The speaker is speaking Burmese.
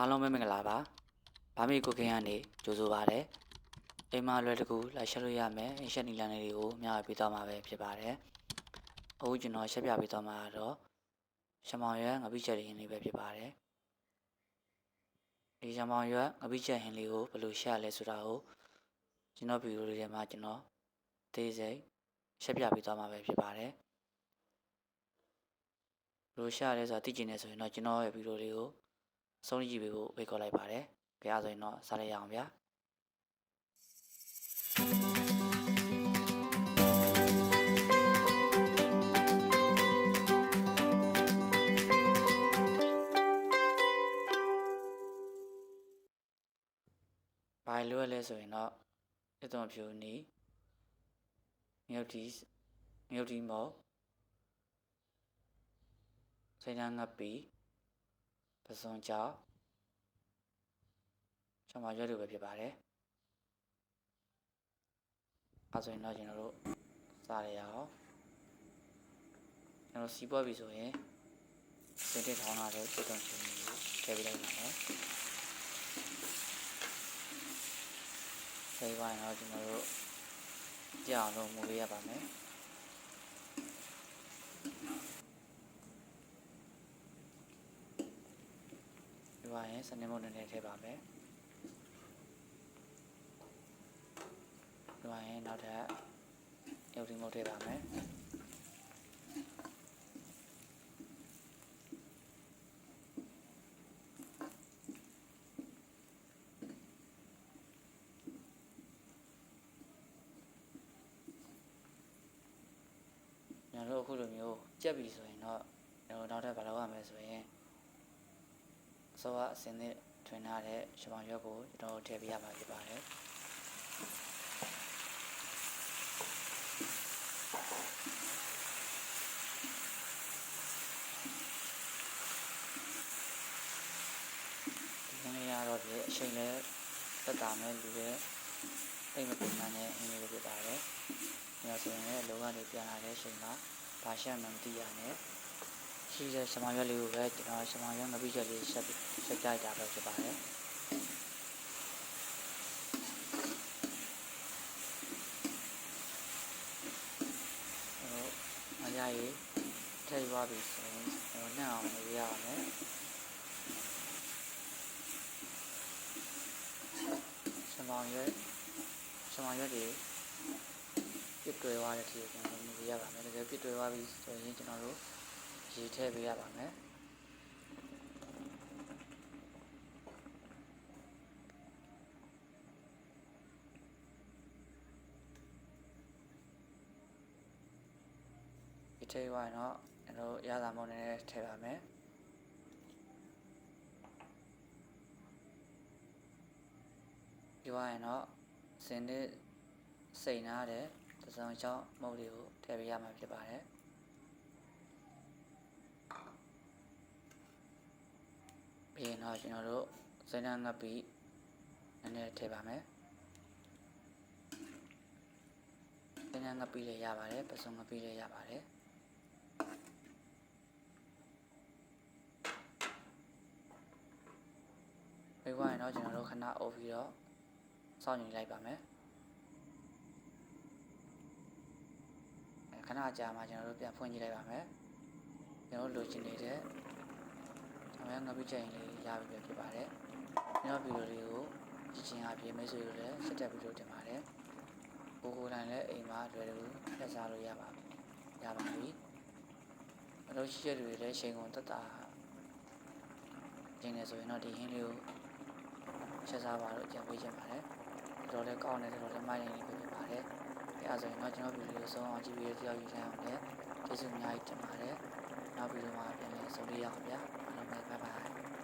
အားလုံးပဲမင်္ဂလာပါဗာမီကိုကင်းကနေကြိုဆိုပါရစေအိမ်မှာလွယ်တကူလိုက်ရှက်လို့ရမယ်အရှက်နီလန်လေးတွေကိုမျှဝေပေးသွားမှာပဲဖြစ်ပါတယ်အခုကျွန်တော်ရှက်ပြပေးသွားမှာကတော့ရှမောင်ရွက်ငပိချက်ရင်းလေးပဲဖြစ်ပါတယ်ဒီရှမောင်ရွက်ငပိချက်ဟင်းလေးကိုဘယ်လိုရှက်လဲဆိုတာကိုကျွန်တော်ဗီဒီယိုလေးထဲမှာကျွန်တော်သေးစိတ်ရှက်ပြပေးသွားမှာပဲဖြစ်ပါတယ်ဘယ်လိုရှက်လဲဆိုတာသိကျင်နေဆိုရင်တော့ကျွန်တော်ရဲ့ဗီဒီယိုလေးကို ဆုံးကြည့်ပေးဖို့ဖိတ်ခေါ်လိုက်ပါတယ်။ကြရဆိုရင်တော့စားလိုက်ရအောင်ဗျာ။ဘာလို့လဲဆိုရင်တော့အသွင်ဖြူနီမြုပ်တီမြုပ်တီမော်စိတ်နှံငပ်ပီ ပစွန်ကြောင့်ကျွန်မရွက်လို့ပဲဖြစ်ပါတယ်။အဲဆိုရင်တော့ကျွန်တော်တို့စားရအောင်ကျွန်တော်စီးပွားပြီဆိုရင်စင်တက်ထောင်းလာတဲ့ပြုတ်တုံချင်းကိုထည့်ပေးလိုက်ပါမယ်။ဆေးဝိုင်းတော့ကျွန်တော်တို့ကြောက်လို့မူပေးရပါမယ်။ ပါရင်စနေမုန်နည်းနည်းထည့်ပါမယ်ဒီပါရင်နောက်ထပ်ရုပ်ဒီမုတ်ထည့်ပါမယ်ကျွန်တော်တို့အခုလိုမျိုးကြက်ပြီဆိုရင်တော့ကျွန်တော်နောက်ထပ်ဘာလုပ်ရမလဲဆိုရင်အ စောကအစင်းနဲ့ထွင်ထားတဲ့ရှမောင်ရွက်ကိုကျွန်တော်တို့ထည့်ပေးရမှာဖြစ်ပါတယ်ဒီနေ့ရတော့ဒီအချိန်နဲ့သက်တာမဲ့လူရဲ့တိတ်မပင်မှန်တဲ့အင်းလေးတွေဖြစ်ပါတယ်။ဒါဆိုရင်လည်းလောကနေပြန်လာတဲ့အချိန်မှာဘာရှက်မှမသိရနဲ့ ရှိတဲ့ရှမောင်ရွက်လေးကိုပဲကျွန်တော်ရှမောင်ရွက်ငပိချက်လေးဆက်ဆက်ကြိုက်တာပဲဖြစ်ပါတယ်။ဟိုမရရေးထည့်သွားပြီဆိုရင်ဟိုနှံ့အောင်လုပ်ရအောင်မယ်။ရှမောင်ရွက်ရှမောင်ရွက်တွေပြစ်တွေ့သွားတဲ့ทีကျွန်တော်လုပ်ရပါမယ်။တကယ်ပြစ်တွေ့သွားပြီဆိုရင်ကျွန်တော်တို့ ရေထည့်ပေးရပါမယ်ဒီထည့်သွားရင်တော့ကျွန်တော်ရတာမုံနဲ့ထည့်ပါမယ်ဒီဝိုင်းတော့စင်တဲ့စိန်နာတဲ့သစုံချောင်းမုတ်လေးကိုထည့်ပေးရမှာဖြစ်ပါတယ် ပြီးရင်တော့ကျွန်တော်တို့စိန်နာငပ်ပြီးနည်းနည်းထည့်ပါမယ်စိန်နာငပ်ပြီးလည်းရပါတယ်ပစုံငပ်ပြီးလည်းရပါတယ်ပြီးသွားရင်တော့ကျွန်တော်တို့ခဏအုပ်ပြီးတော့စောင့်နေလိုက်ပါမယ်အဲခဏကြာမှကျွန်တော်တို့ပြန်ဖွင့်ကြည့်လိုက်ပါမယ်ကျွန်တော်တို့လိုချင်နေတဲ့ကျွ န်တော်ငါပြချက်ရင်လေးရပြီပဲဖြစ်ပါတယ်ကျွန်တော်ဗီဒီယိုလေးကိုကြည့်ချင်အပြင်မိတ်ဆွေတို့လည်းစက်တက်ဗီဒီယိုတင်ပါတယ်ကိုကိုတိုင်းလည်းအိမ်မှာလွယ်တကူဖက်စားလို့ရပါရပါပြီအလုပ်ရှိတဲ့လူတွေလည်းချိန်ကုန်တက်တာကျင်းနေဆိုရင်တော့ဒီဟင်းလေးကိုချက်စားပါတော့အကြံပေးချင်ပါတယ်တော်တော်လေးကောင်းတယ်တော်တော်လေးမိုက်နေပြီဖြစ်ပါတယ်အဲဒါဆိုရင်တော့ကျွန်တော်ဗီဒီယိုဆုံးအောင်ကြည့်ပြီးတော့ကြောက်ယူချင်အောင်လည်းကျေးဇူးအများကြီးတင်ပါတယ်နောက်ဗီဒီယိုမှာပြန်လည်ဆုံလေးရအောင်ဗျာ เ拜拜。